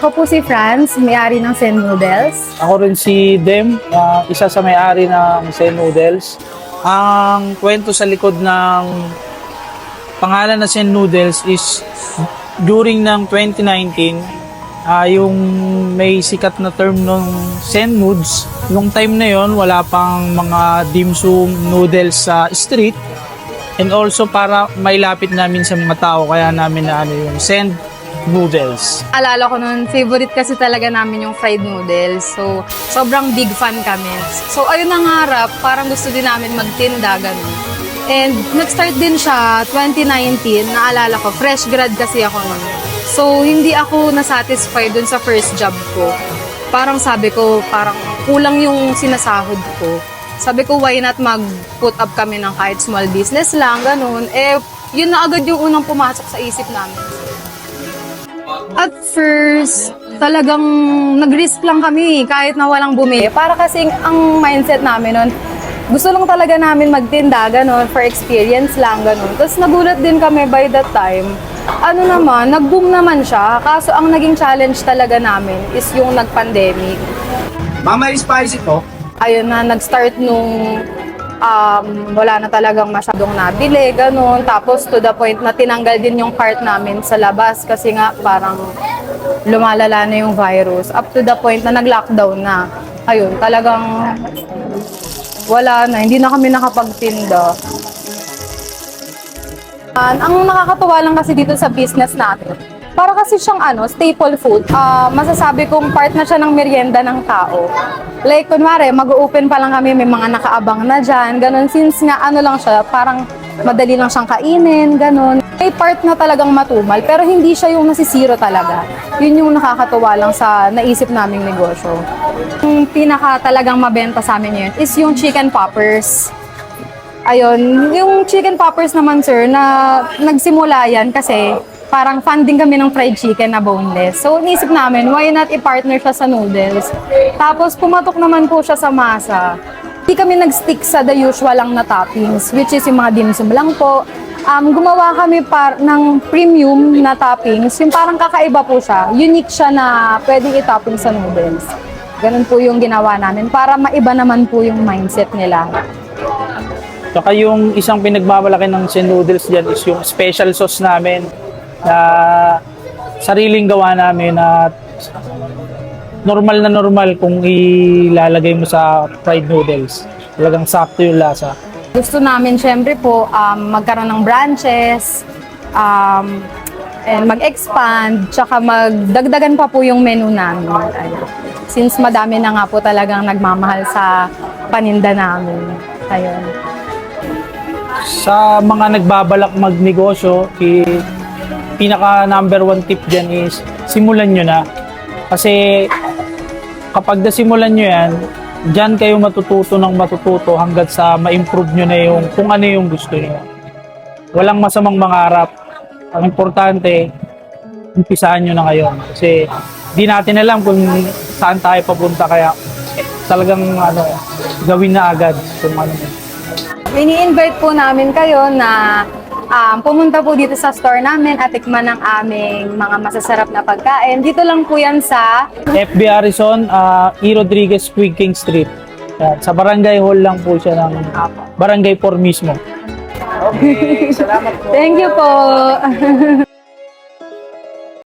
Ako po si Franz, may-ari ng Sen Noodles. Ako rin si Dem, ah, isa sa may-ari ng Zen Noodles. Ang kwento sa likod ng pangalan na Zen Noodles is during ng 2019, ah, yung may sikat na term nung Zen Noods. Nung time na yon wala pang mga dim sum noodles sa street. And also para mailapit namin sa mga tao, kaya namin na ano yung Zen Noodles. Alala ko noon, favorite kasi talaga namin yung fried noodles. So, sobrang big fan kami. So, ayun ang harap, parang gusto din namin magtinda, ganun. And nag-start din siya 2019, naalala ko, fresh grad kasi ako noon. So, hindi ako nasatisfied dun sa first job ko. Parang sabi ko, parang kulang yung sinasahod ko. Sabi ko, why not mag-put up kami ng kahit small business lang, ganun. Eh, yun na agad yung unang pumasok sa isip namin. At first, talagang nag-risk lang kami kahit na walang bumili. Para kasing ang mindset namin nun, gusto lang talaga namin magtinda, ganun, for experience lang, ganun. Tapos nagulat din kami by that time. Ano naman, nag-boom naman siya. Kaso ang naging challenge talaga namin is yung nag-pandemic. Mama, spicy po. Ayun na, nag-start nung um, wala na talagang masyadong nabili, ganun. Tapos to the point na tinanggal din yung cart namin sa labas kasi nga parang lumalala na yung virus. Up to the point na nag-lockdown na. Ayun, talagang wala na, hindi na kami nakapagtinda. Ang nakakatuwa lang kasi dito sa business natin, para kasi siyang ano, staple food. Ah, masasabi kong part na siya ng merienda ng tao. Like, kunwari, mag-open pa lang kami, may mga nakaabang na dyan, ganun. Since nga, ano lang siya, parang madali lang siyang kainin, ganun. May part na talagang matumal, pero hindi siya yung nasisiro talaga. Yun yung nakakatuwa lang sa naisip naming negosyo. Yung pinaka talagang mabenta sa amin yun is yung chicken poppers. Ayun, yung chicken poppers naman sir, na nagsimula yan kasi parang funding kami ng fried chicken na boneless. So, inisip namin, why not i-partner siya sa noodles? Tapos, pumatok naman po siya sa masa. Hindi kami nag-stick sa the usual lang na toppings, which is yung mga dim sum lang po. Um, gumawa kami par ng premium na toppings, yung parang kakaiba po siya. Unique siya na pwedeng i-topping sa noodles. Ganun po yung ginawa namin para maiba naman po yung mindset nila. Saka yung isang pinagmamalaki ng Zen Noodles dyan is yung special sauce namin na sariling gawa namin at normal na normal kung ilalagay mo sa fried noodles. Talagang sakto yung lasa. Gusto namin syempre po um, magkaroon ng branches, um, and mag-expand, tsaka magdagdagan pa po yung menu namin. Ayun. Since madami na nga po talagang nagmamahal sa paninda namin. Ayun. Sa mga nagbabalak magnegosyo, i- pinaka number one tip dyan is simulan nyo na. Kasi kapag nasimulan nyo yan, dyan kayo matututo ng matututo hanggat sa ma-improve nyo na yung kung ano yung gusto nyo. Walang masamang mangarap. Ang importante, umpisahan nyo na ngayon. Kasi di natin alam kung saan tayo papunta kaya talagang ano, gawin na agad kung ano. Ini-invite po namin kayo na um, pumunta po dito sa store namin at tikman ng aming mga masasarap na pagkain. Dito lang po yan sa FB Harrison, uh, E. Rodriguez, King Street. Yan, sa barangay hall lang po siya ng barangay 4 mismo. Okay, salamat po. Thank you po.